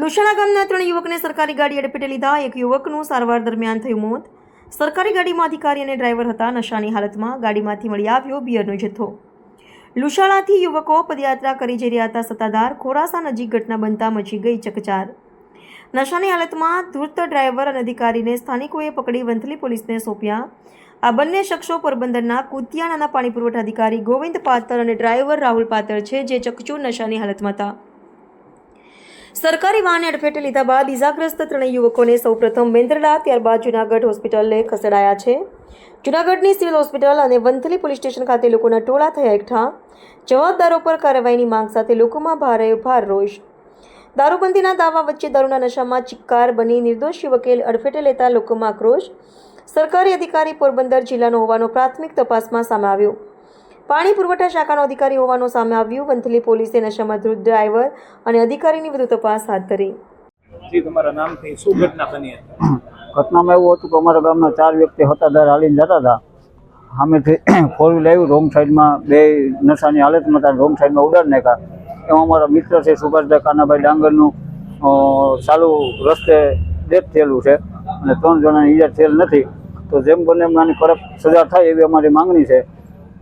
લુસાણા ગામના ત્રણ યુવકને સરકારી ગાડી અડફેટે લીધા. એક યુવકનું સારવાર દરમિયાન થયું મોત. સરકારી ગાડીમાં અધિકારી અને ડ્રાઈવર હતા. નશાની હાલતમાં ગાડીમાંથી મળી આવ્યો બિયરનો જથ્થો. લુસાણાથી યુવકો પદયાત્રા કરી જઈ રહ્યા હતા. સત્તાધાર ખોરાસા નજીક ઘટના બનતા મચી ગઈ ચકચાર. નશાની હાલતમાં ધૂર્ત ડ્રાઈવર અને અધિકારીને સ્થાનિકોએ પકડી વંથલી પોલીસને સોંપ્યા. આ બંને શખ્સો પોરબંદરના કુતિયાણાના પાણી પુરવઠા અધિકારી ગોવિંદ પાતર અને ડ્રાઈવર રાહુલ પાતર છે, જે ચકચૂર નશાની હાલતમાં હતા. સરકારી વાહને અડફેટે લીધા બાદ ઇજાગ્રસ્ત ત્રણેય યુવકોને સૌપ્રથમ મેંદરડા, ત્યારબાદ જૂનાગઢ હોસ્પિટલે ખસેડાયા છે. જૂનાગઢની સિવિલ હોસ્પિટલ અને વંથલી પોલીસ સ્ટેશન ખાતે લોકોના ટોળા થયા એકઠા. જવાબદારો પર કાર્યવાહીની માંગ સાથે લોકોમાં ભારે ભાર રોષ. દારૂબંધીના દાવા વચ્ચે દારૂના નશામાં ચિક્કાર બની નિર્દોષ યુવકે અડફેટે લેતા લોકોમાં આક્રોશ. સરકારી અધિકારી પોરબંદર જિલ્લાનો હોવાનો પ્રાથમિક તપાસમાં સામે આવ્યો. પાણી પુરવઠા શાખાનો અધિકારી હોવાનું સામે આવ્યું. વંથલી પોલીસે નશામાં ધૃત ડ્રાઈવર અને અધિકારીની વધુ તપાસ હાથ ધરી. જી તમારા નામથી શું ઘટના બની હતી? ઘટનામાં એવું હતું કે અમારા ગામના ચાર વ્યક્તિ હતાદાર હાલીને જતા હતા. સામેથી ફોર વ્હીલ આવ્યું. રોંગ સાઈડમાં બે નશાની હાલતમાં હતા. રોંગ સાઈડમાં ઉડાડી નાખ્યા. એમાં અમારા મિત્ર છે સુભાષભાઈ કાનાભાઈ ડાંગરનું ચાલુ રસ્તે ડેથ થયેલું છે. અને ત્રણ જણાની ઈજા થયેલ નથી. તો જેમ બને એમ આની કડક સજા થાય એવી અમારી માંગણી છે.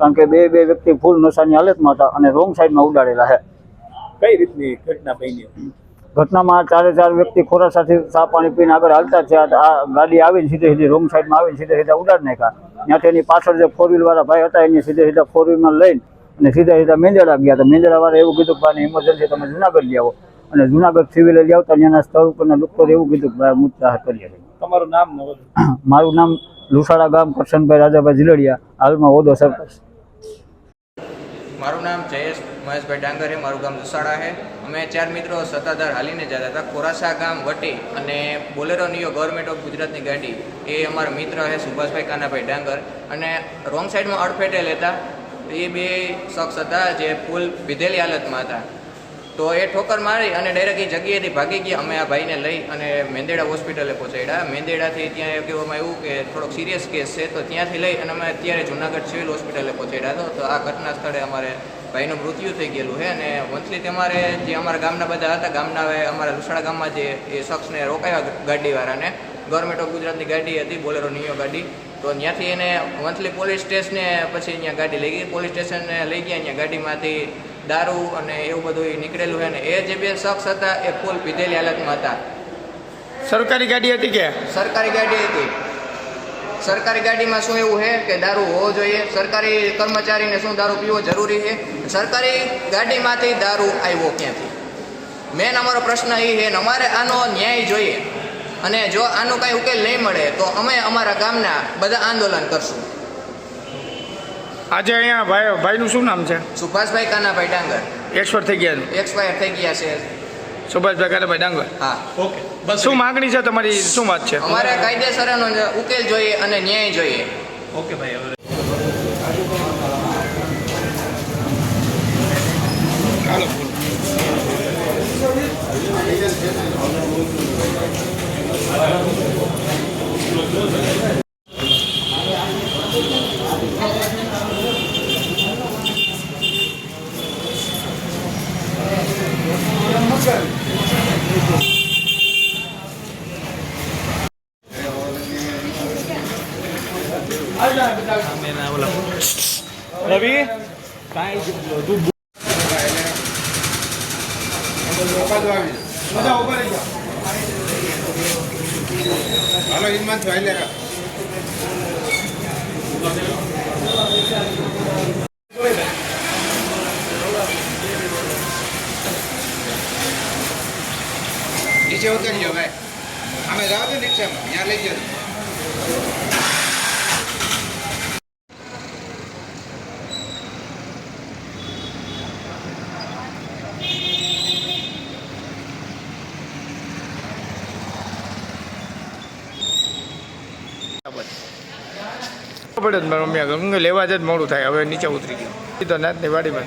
કારણ કે બે બે વ્યક્તિ ફૂલ નશાની હાલતમાં હતા અને રોંગ સાઈડમાં ઉડાડેલા છે. કઈ રીતની ઘટના બની ઘટનામાં ચારે ચાર વ્યક્તિ ખોરા સાથે ચા પાણી પીને આગળ હાલતા છે. આ ગાડી આવીને સીધે સીધી રોંગ સાઈડમાં આવીને સીધે સીધા ઉડાડ નાખ્યા. ત્યાંથી એની પાછળ જે ફોર વાળા ભાઈ હતા એની સીધે સીધા ફોર વ્હીલમાં લઈને અને સીધા સીધા મેંદડા ગયા તો મેંદડાવાળા એવું કીધું કે ભાઈ ઇમરજન્સી તમે જુનાગઢ લઈ આવો. અને જુનાગઢ સિવિલે લઈ આવતા ત્યાંના સ્થળ ઉપરના ડૉક્ટરે એવું કીધું કે ભાઈ મુત્તાહ કરીએ તમારું નામ મારું નામ લુસાડા ગામ કરશનભાઈ રાજાભાઈ ઝીલડિયા. હાલમાં ઓદો સરપંચ. મારું નામ જયેશ, મહેશભાઈ ડાંગર છે મારું ગામ દુસાડા છે અમે ચાર મિત્રો સત્તાધાર હાલીને જતા હતા ખોરાસા ગામ વટી અને બોલેરો નિયો ગવર્મેન્ટ ઓફ ગુજરાતની ગાડી. એ અમારા મિત્ર છે સુભાષભાઈ કાનાભાઈ ડાંગર. અને રોંગ સાઈડમાં અડફેટે લેતા. એ બે શખ્સ હતા જે ફૂલ પીધેલી હાલતમાં હતા. તો એ ઠોકર મારી અને ડાયરેક્ટ એ જગ્યાએથી ભાગી ગયા. અમે આ ભાઈને લઈ અને મેંદેડા હોસ્પિટલે પહોંચાડ્યા. મેંદેડાથી ત્યાં કહેવામાં આવ્યું કે થોડોક સિરિયસ કેસ છે, તો ત્યાંથી લઈ અને અમે અત્યારે જુનાગઢ સિવિલ હોસ્પિટલે પહોંચાડ્યા તો આ ઘટના સ્થળે અમારે ભાઈનું મૃત્યુ થઈ ગયેલું છે અને મંથલી તમારે જે અમારા ગામના બધા હતા, ગામના અમારા લુસાડા ગામમાં જે એ શખ્સને રોકાયા ગાડીવાળાને. ગવર્મેન્ટ ઓફ ગુજરાતની ગાડી હતી, બોલેરો નિયો ગાડી. તો ત્યાંથી એને મંથલી પોલીસ સ્ટેશને પછી અહીંયા ગાડી લઈ ગઈ. પોલીસ સ્ટેશને લઈ ગયા, અહીંયા ગાડીમાંથી દારૂ અને એવું બધું નીકળેલું છે ને એ જે બે શખ્સ હતા એ ફૂલ પીધેલી હાલતમાં હતા. સરકારી ગાડી હતી કે? સરકારી ગાડી હતી. સરકારી ગાડીમાં શું એવું છે કે દારૂ હોવો જોઈએ? સરકારી કર્મચારીને શું દારૂ પીવો જરૂરી છે? સરકારી ગાડીમાંથી દારૂ આવ્યો ક્યાંથી? મેન અમારો પ્રશ્ન એ છે ને અમારે આનો ન્યાય જોઈએ. અને જો આનો કાંઈ ઉકેલ નહીં મળે તો અમે અમારા ગામના બધા આંદોલન કરશું. આજે અહીંયા ભાઈ ભાઈનું શું નામ છે? સુભાષભાઈ કાનાભાઈ ડાંગર. એક્સપર્ટ થઈ ગયા એક્સપાયર થઈ ગયા છે. સુભાષભાઈ કાનાભાઈ ડાંગર? હા. ઓકે બસ. શું માગણી છે તમારી? શું વાત છે? અમારે કાયદેસરનો ઉકેલ જોઈએ અને ન્યાય જોઈએ. ઓકે ભાઈ હવે રવિ? કાંઈ તું હાલો હિંમત ભાઈ લે નીચે ઉતરજો ભાઈ અમે જાવ તો રિક્ષામાં ત્યાં લઈ જજો પડે જ મારો મેં ગંગ લેવા જ મોડું થાય. હવે નીચે ઉતરી ગયું. તો નાતની વાડીમાં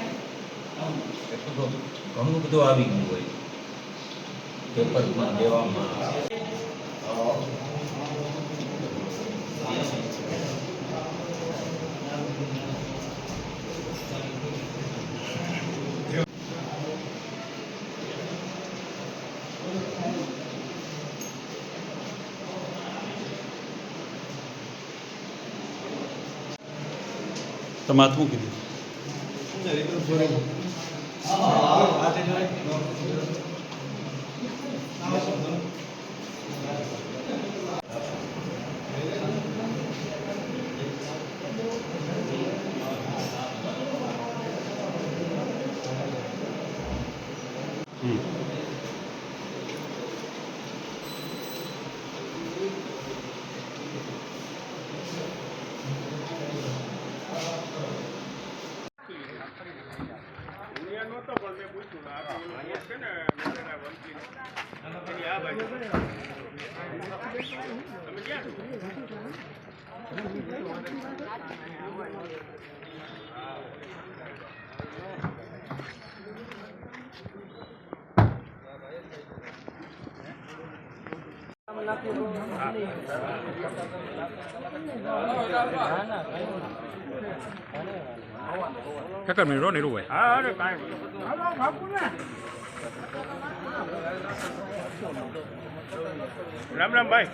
તો ઘણું બધું આવી ગયું હોય. પેપરમાં દેવામાં 嗯。આવે. તમે હાથ મૂકી દીધું હમ. એક મિનિટ નીરુ ભાઈ હા અરે કાંઈ રામ રામ ભાઈ.